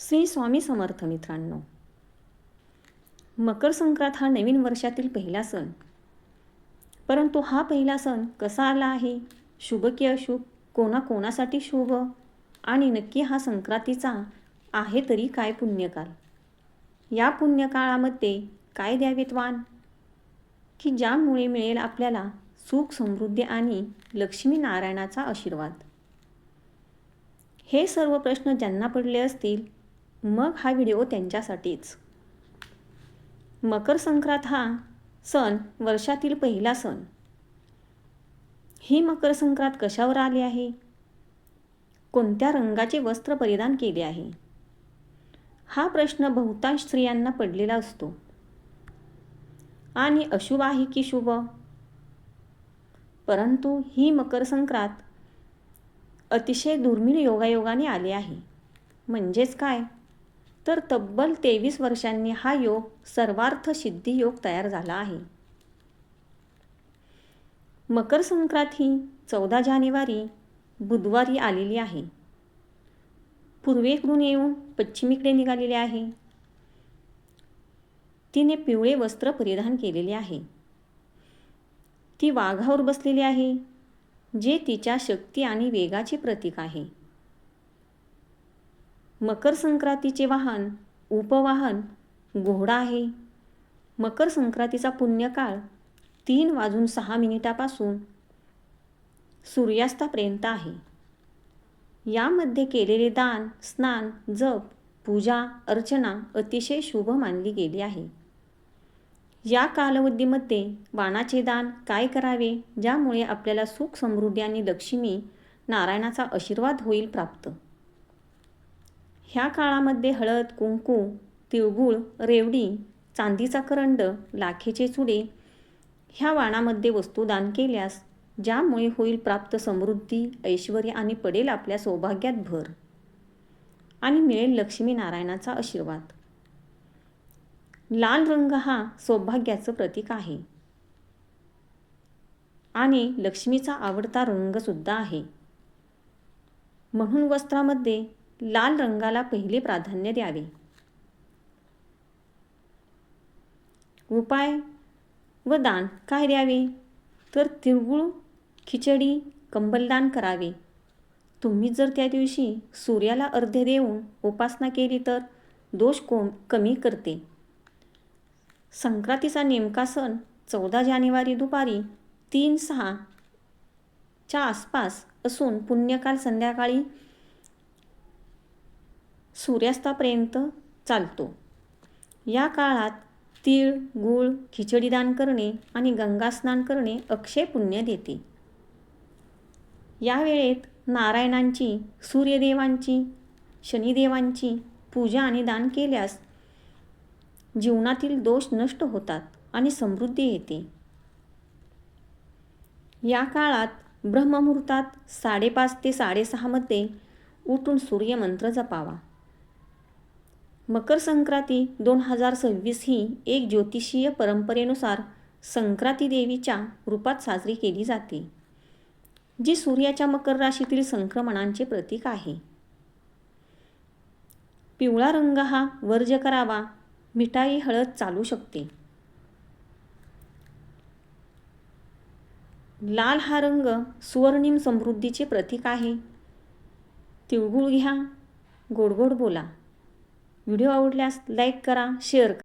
श्री स्वामी समर्थ मित्रांनो. मकर संक्रांत हा नवीन वर्षातील पहिला सण. परंतु हा पहिला सण कसा आला आहे? शुभ की अशुभ? कोणाकोणासाठी शुभ? आणि नक्की हा संक्रांतीचा आहे तरी काय पुण्यकाल? या पुण्यकाळामध्ये काय द्यावेत वाण की ज्यामुळे मिळेल आपल्याला सुख समृद्धी आणि लक्ष्मी नारायणाचा आशीर्वाद? हे सर्व प्रश्न ज्यांना पडले असतील मग हा व्हिडिओ त्यांच्यासाठीच. मकर संक्रांत हा सण वर्षातील पहिला सण. ही मकर संक्रांत कशावर आली आहे? कोणत्या रंगाचे वस्त्र परिधान केले आहे? हा प्रश्न बहुतांश स्त्रियांना पडलेला असतो. आणि अशुभ आहे की शुभ? परंतु ही मकर संक्रांत अतिशय दुर्मिळ योगायोगाने आली आहे. म्हणजेच काय? तर तब्बल तेवीस वर्षांनी हा योग सर्वार्थ सिद्धी योग तयार झाला आहे. मकर संक्रांत ही चौदा जानेवारी बुधवारी आलेली आहे. पूर्वेकडून येऊन पश्चिमेकडे निघालेली आहे. तिने पिवळे वस्त्र परिधान केलेले आहे. ती वाघावर बसलेली आहे जे तिच्या शक्ती आणि वेगाचे प्रतीक आहे. मकर संक्रांतीचे वाहन उपवाहन घोडा आहे. मकर संक्रांतीचा पुण्यकाळ तीन वाजून सहा मिनिटापासून सूर्यास्तापर्यंत आहे. यामध्ये केलेले दान स्नान जप पूजा अर्चना अतिशय शुभ मानली गेली आहे. या कालावधीमध्ये वाणाचे दान काय करावे ज्यामुळे आपल्याला सुख समृद्धी आणि लक्ष्मी नारायणाचा आशीर्वाद होईल प्राप्त? ह्या काळामध्ये हळद कुंकू तिळगुळ रेवडी चांदीचा करंड लाखेचे चुडे ह्या वाणामध्ये वस्तू दान केल्यास ज्यामुळे होईल प्राप्त समृद्धी ऐश्वर आणि पडेल आपल्या सौभाग्यात भर आणि मिळेल लक्ष्मीनारायणाचा आशीर्वाद. लाल रंग हा सौभाग्याचं प्रतीक आहे. आणि लक्ष्मीचा आवडता रंगसुद्धा आहे. म्हणून वस्त्रामध्ये लाल रंगाला पहिले प्राधान्य द्यावे. उपाय व दान काय द्यावे? तर तिळगुळ खिचडी कंबलदान करावे. तुम्ही जर त्या दिवशी सूर्याला अर्ध्य देऊन उपासना केली तर दोष कोम कमी करते. संक्रांतीचा नेमका सण चौदा जानेवारी दुपारी तीन सहाच्या आसपास असून पुण्यकाल संध्याकाळी सूर्यास्तापर्यंत चालतो. या काळात तीळ गूळ खिचडी दान करणे आणि गंगास्नान करणे अक्षय पुण्य देते. या वेळेत नारायणांची सूर्यदेवांची शनिदेवांची पूजा आणि दान केल्यास जीवनातील दोष नष्ट होतात आणि समृद्धी येते. या काळात ब्रह्ममुहूर्तात साडेपाच ते साडेसहामध्ये उठून सूर्यमंत्र जपावा. मकर संक्रांती दोन हजार सव्वीस ही एक ज्योतिषीय परंपरेनुसार संक्रांती देवीच्या रूपात साजरी केली जाते जी सूर्याच्या मकर राशीतील संक्रमणांचे प्रतीक आहे. पिवळा रंग हा वर्ज करावा मिठाई हळद चालू शकते. लाल हा रंग सुवर्णिम समृद्धीचे प्रतीक आहे. तिळगुळ घ्या गोड गोड बोला. व्हिडिओ आवडल्यास लाईक करा शेअर करा.